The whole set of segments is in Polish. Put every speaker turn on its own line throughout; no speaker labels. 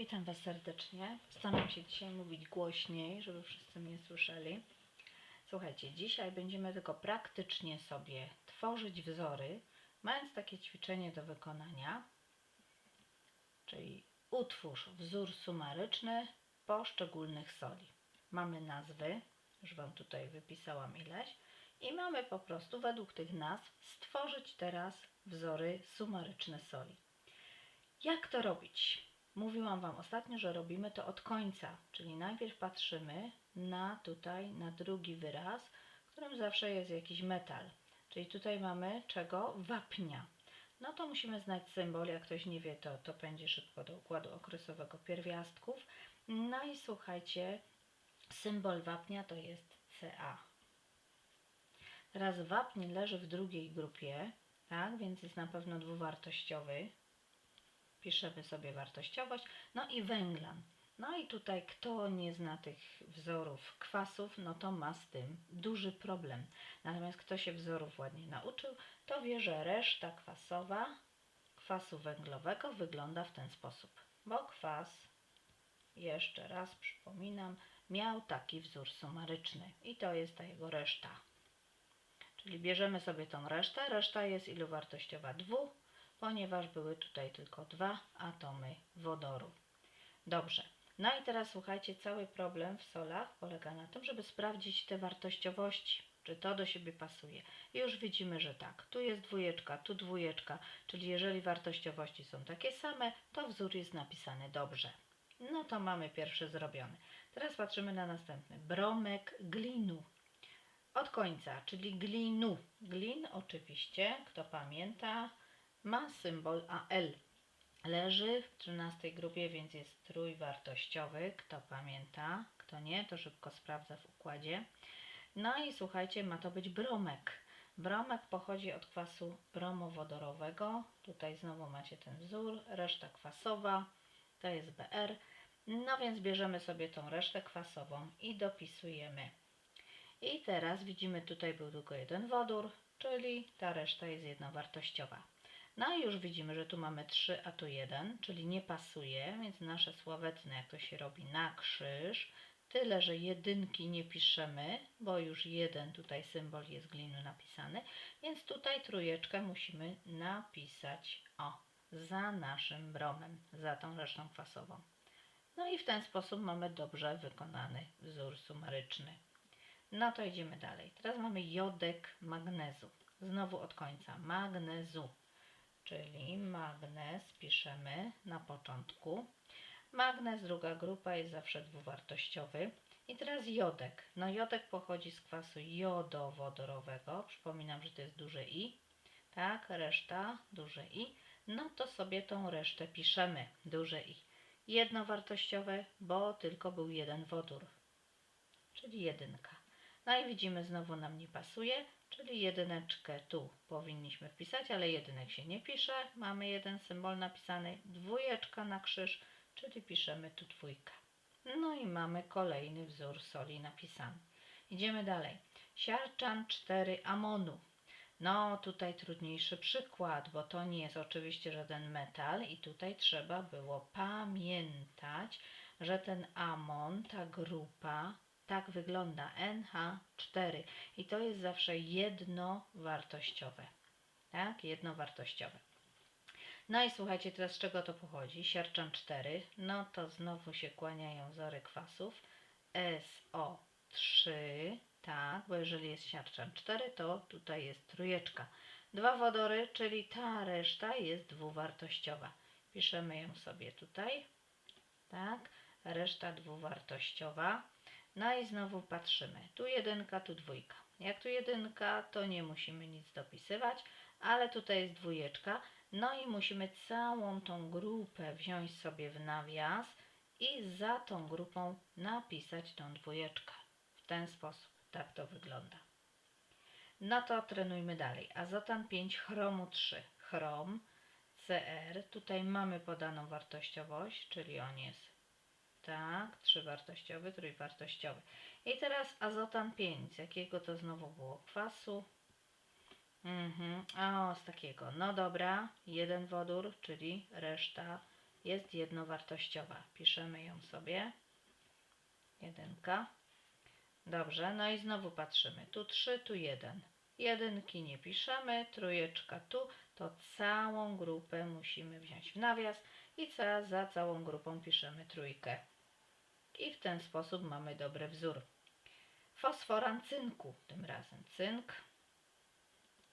Witam Was serdecznie. Staram się dzisiaj mówić głośniej, żeby wszyscy mnie słyszeli. Słuchajcie, dzisiaj będziemy tylko praktycznie sobie tworzyć wzory, mając takie ćwiczenie do wykonania, czyli utwórz wzór sumaryczny poszczególnych soli. Mamy nazwy, już Wam tutaj wypisałam ileś, i mamy po prostu według tych nazw stworzyć teraz wzory sumaryczne soli. Jak to robić? Mówiłam Wam ostatnio, że robimy to od końca, czyli najpierw patrzymy na tutaj, na drugi wyraz, w którym zawsze jest jakiś metal. Czyli tutaj mamy czego? Wapnia. No to musimy znać symbol, jak ktoś nie wie, to, to pędzi szybko do układu okresowego pierwiastków. No i słuchajcie, symbol wapnia to jest Ca. Teraz wapń leży w drugiej grupie, tak, więc jest na pewno dwuwartościowy, piszemy sobie wartościowość, no i węglan. No i tutaj kto nie zna tych wzorów kwasów, no to ma z tym duży problem. Natomiast kto się wzorów ładnie nauczył, to wie, że reszta kwasowa kwasu węglowego wygląda w ten sposób. Bo kwas, jeszcze raz przypominam, miał taki wzór sumaryczny i to jest ta jego reszta. Czyli bierzemy sobie tą resztę, reszta jest ilowartościowa 2, ponieważ były tutaj tylko dwa atomy wodoru. Dobrze. No i teraz słuchajcie, cały problem w solach polega na tym, żeby sprawdzić te wartościowości, czy to do siebie pasuje. I już widzimy, że tak. Tu jest dwójeczka, tu dwójeczka, czyli jeżeli wartościowości są takie same, to wzór jest napisany dobrze. No to mamy pierwszy zrobiony. Teraz patrzymy na następny. Bromek glinu. Od końca, czyli glinu. Glin oczywiście, kto pamięta, ma symbol AL. Leży w 13 grupie, więc jest trójwartościowy. Kto pamięta, kto nie, to szybko sprawdza w układzie. No i słuchajcie, ma to być bromek. Bromek pochodzi od kwasu bromowodorowego. Tutaj znowu macie ten wzór, reszta kwasowa, to jest BR. No więc bierzemy sobie tą resztę kwasową i dopisujemy. I teraz widzimy, tutaj był tylko jeden wodór, czyli ta reszta jest jednowartościowa. No i już widzimy, że tu mamy 3, a tu 1, czyli nie pasuje, więc nasze sławetne, jak to się robi na krzyż, tyle, że jedynki nie piszemy, bo już jeden tutaj symbol jest glinu napisany, więc tutaj trójeczkę musimy napisać, o, za naszym bromem, za tą resztą kwasową. No i w ten sposób mamy dobrze wykonany wzór sumaryczny. No to idziemy dalej. Teraz mamy jodek magnezu. Znowu od końca. Magnezu czyli magnez piszemy na początku. Magnez, druga grupa, jest zawsze dwuwartościowy. I teraz jodek. No jodek pochodzi z kwasu jodowodorowego. Przypominam, że to jest duże i. Tak, reszta duże i. No to sobie tą resztę piszemy. Duże i. Jednowartościowe, bo tylko był jeden wodór. Czyli jedynka. No i widzimy, znowu nam nie pasuje, czyli jedyneczkę tu powinniśmy wpisać, ale jedynek się nie pisze. Mamy jeden symbol napisany, dwójeczka na krzyż, czyli piszemy tu dwójkę. No i mamy kolejny wzór soli napisany. Idziemy dalej. Siarczan 4 amonu. No tutaj trudniejszy przykład, bo to nie jest oczywiście żaden metal i tutaj trzeba było pamiętać, że ten amon, ta grupa tak wygląda NH4 i to jest zawsze jednowartościowe. Tak, jednowartościowe. No i słuchajcie, teraz z czego to pochodzi? Sierczan 4, no to znowu się kłaniają wzory kwasów. SO3, tak, bo jeżeli jest siarczan 4, to tutaj jest trójeczka. Dwa wodory, czyli ta reszta jest dwuwartościowa. Piszemy ją sobie tutaj, tak, reszta dwuwartościowa. No i znowu patrzymy. Tu jedynka, tu dwójka. Jak tu jedynka, to nie musimy nic dopisywać, ale tutaj jest dwójeczka. No i musimy całą tą grupę wziąć sobie w nawias i za tą grupą napisać tą dwójeczkę. W ten sposób. Tak to wygląda. No to trenujmy dalej. Azotan 5, chromu 3. Chrom, CR. Tutaj mamy podaną wartościowość, czyli on jest tak, trzywartościowy, trójwartościowy. I teraz azotan 5. Z jakiego to znowu było kwasu? Mhm. Z takiego. No dobra, jeden wodór, czyli reszta jest jednowartościowa. Piszemy ją sobie. Jedynka. Dobrze, no i znowu patrzymy. Tu 3, tu 1. Jedynki nie piszemy, trójeczka tu, to całą grupę musimy wziąć w nawias i za całą grupą piszemy trójkę. I w ten sposób mamy dobry wzór. Fosforan cynku tym razem. Cynk.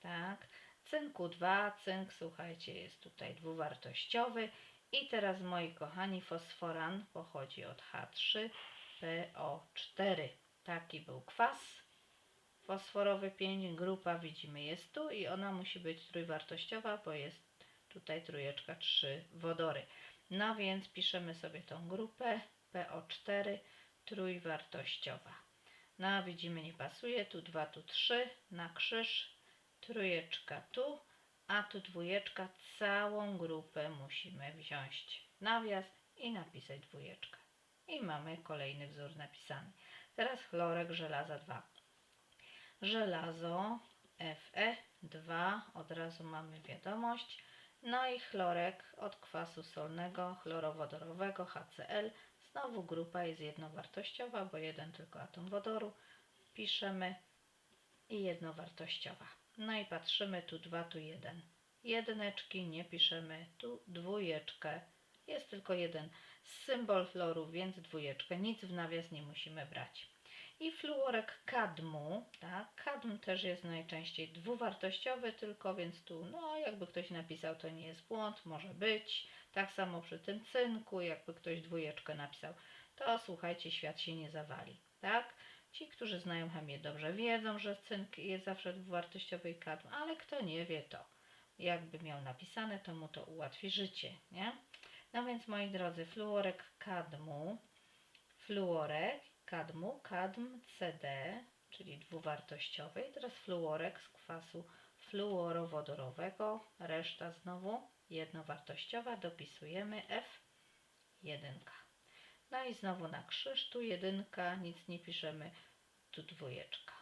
Tak. Cynku 2. Cynk, słuchajcie, jest tutaj dwuwartościowy. I teraz, moi kochani, fosforan pochodzi od H3PO4. Taki był kwas fosforowy 5. Grupa widzimy jest tu i ona musi być trójwartościowa, bo jest tutaj trójeczka 3 wodory. No więc piszemy sobie tą grupę PO4 trójwartościowa. No widzimy nie pasuje, tu 2, tu 3 na krzyż, trójeczka tu, a tu dwójeczka, całą grupę musimy wziąć nawias i napisać dwójeczkę. I mamy kolejny wzór napisany. Teraz chlorek żelaza 2. Żelazo Fe2, od razu mamy wiadomość. No i chlorek od kwasu solnego, chlorowodorowego HCl. Znowu grupa jest jednowartościowa, bo jeden tylko atom wodoru. Piszemy i jednowartościowa. No i patrzymy, tu 2, tu 1. Jedyneczki nie piszemy, tu dwójeczkę. Jest tylko jeden symbol chloru, więc dwójeczkę. Nic w nawias nie musimy brać. I fluorek kadmu, tak? Kadm też jest najczęściej dwuwartościowy tylko, więc tu, no jakby ktoś napisał, to nie jest błąd, może być. Tak samo przy tym cynku, jakby ktoś dwójeczkę napisał, to słuchajcie, świat się nie zawali, tak? Ci, którzy znają chemię dobrze wiedzą, że cynk jest zawsze dwuwartościowy i kadm, ale kto nie wie to, jakby miał napisane, to mu to ułatwi życie, nie? No więc moi drodzy, fluorek kadmu, fluorek kadmu, kadm CD, czyli dwuwartościowy i teraz fluorek z kwasu fluorowodorowego, reszta znowu jednowartościowa, dopisujemy F1. No i znowu na krzyż, tu jedynka, nic nie piszemy, tu dwójeczka.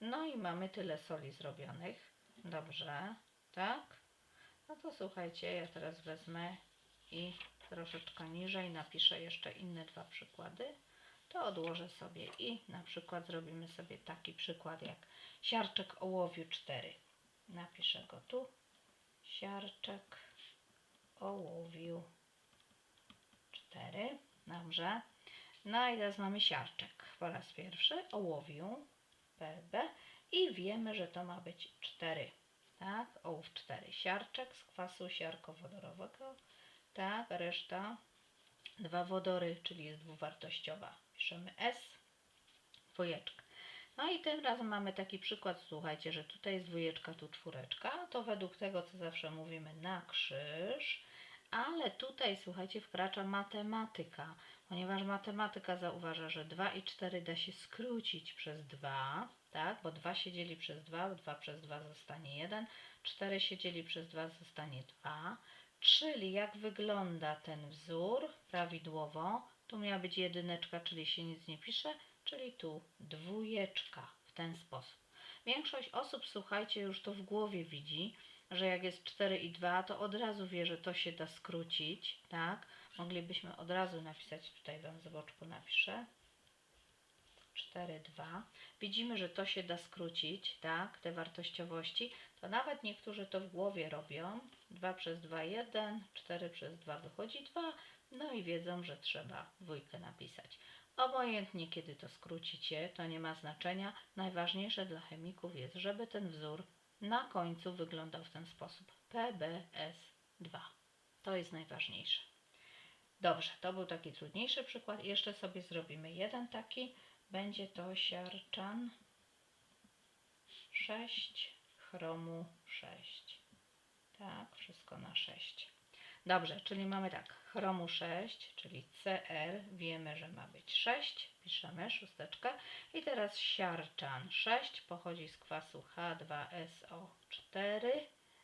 No i mamy tyle soli zrobionych. Dobrze, tak? No to słuchajcie, ja teraz wezmę i troszeczkę niżej napiszę jeszcze inne dwa przykłady. To odłożę sobie i na przykład zrobimy sobie taki przykład jak siarczek ołowiu 4. Napiszę go tu. Siarczek ołowiu 4. Dobrze. No i teraz mamy siarczek po raz pierwszy, ołowiu PB i wiemy, że to ma być 4. Tak, ołów 4. Siarczek z kwasu siarkowodorowego. Tak, reszta dwa wodory, czyli jest dwuwartościowa. Piszemy S, dwójeczka. No i tym razem mamy taki przykład, słuchajcie, że tutaj jest dwójeczka, tu czwóreczka, to według tego, co zawsze mówimy, na krzyż, ale tutaj, słuchajcie, wkracza matematyka, ponieważ matematyka zauważa, że 2 i 4 da się skrócić przez 2, tak, bo 2 się dzieli przez 2, 2 przez 2 zostanie 1, 4 się dzieli przez 2 zostanie 2, czyli jak wygląda ten wzór prawidłowo, tu miała być jedyneczka, czyli się nic nie pisze, czyli tu dwójeczka w ten sposób. Większość osób, słuchajcie, już to w głowie widzi, że jak jest 4 i 2, to od razu wie, że to się da skrócić, tak? Moglibyśmy od razu napisać, tutaj Wam z boczku napiszę, 4, 2. Widzimy, że to się da skrócić, tak? Te wartościowości, to nawet niektórzy to w głowie robią. 2 przez 2, 1, 4 przez 2 wychodzi 2, no i wiedzą, że trzeba dwójkę napisać. Obojętnie kiedy to skrócicie, to nie ma znaczenia. Najważniejsze dla chemików jest, żeby ten wzór na końcu wyglądał w ten sposób. PBS2. To jest najważniejsze. Dobrze, to był taki trudniejszy przykład. Jeszcze sobie zrobimy jeden taki. Będzie to siarczan 6, chromu 6. Tak, wszystko na 6. Dobrze, czyli mamy tak, chromu 6, czyli Cr, wiemy, że ma być 6, piszemy szósteczkę. I teraz siarczan 6 pochodzi z kwasu H2SO4,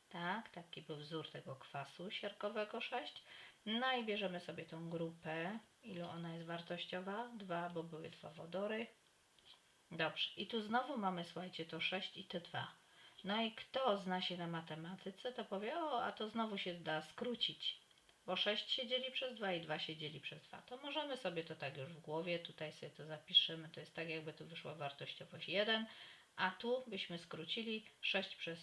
tak, taki był wzór tego kwasu siarkowego 6. No i bierzemy sobie tą grupę, ilu ona jest wartościowa? 2, bo były dwa wodory. Dobrze, i tu znowu mamy, słuchajcie, to 6 i te 2. No i kto zna się na matematyce, to powie, o, a to znowu się da skrócić. bo 6 się dzieli przez 2 i 2 się dzieli przez 2. To możemy sobie to tak już w głowie, tutaj sobie to zapiszemy. To jest tak, jakby tu wyszła wartościowość 1, a tu byśmy skrócili 6 przez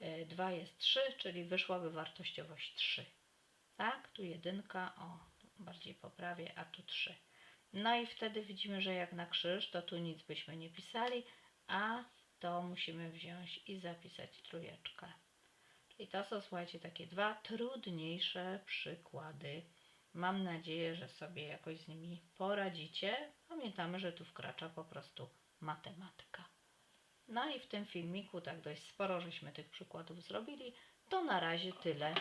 y, 2 jest 3, czyli wyszłaby wartościowość 3. Tak, tu jedynka, o, bardziej poprawię, a tu 3. No i wtedy widzimy, że jak na krzyż, to tu nic byśmy nie pisali, a to musimy wziąć i zapisać trójeczkę. Czyli to są, słuchajcie, takie dwa trudniejsze przykłady. Mam nadzieję, że sobie jakoś z nimi poradzicie. Pamiętamy, że tu wkracza po prostu matematyka. No i w tym filmiku tak dość sporo żeśmy tych przykładów zrobili. To na razie tyle.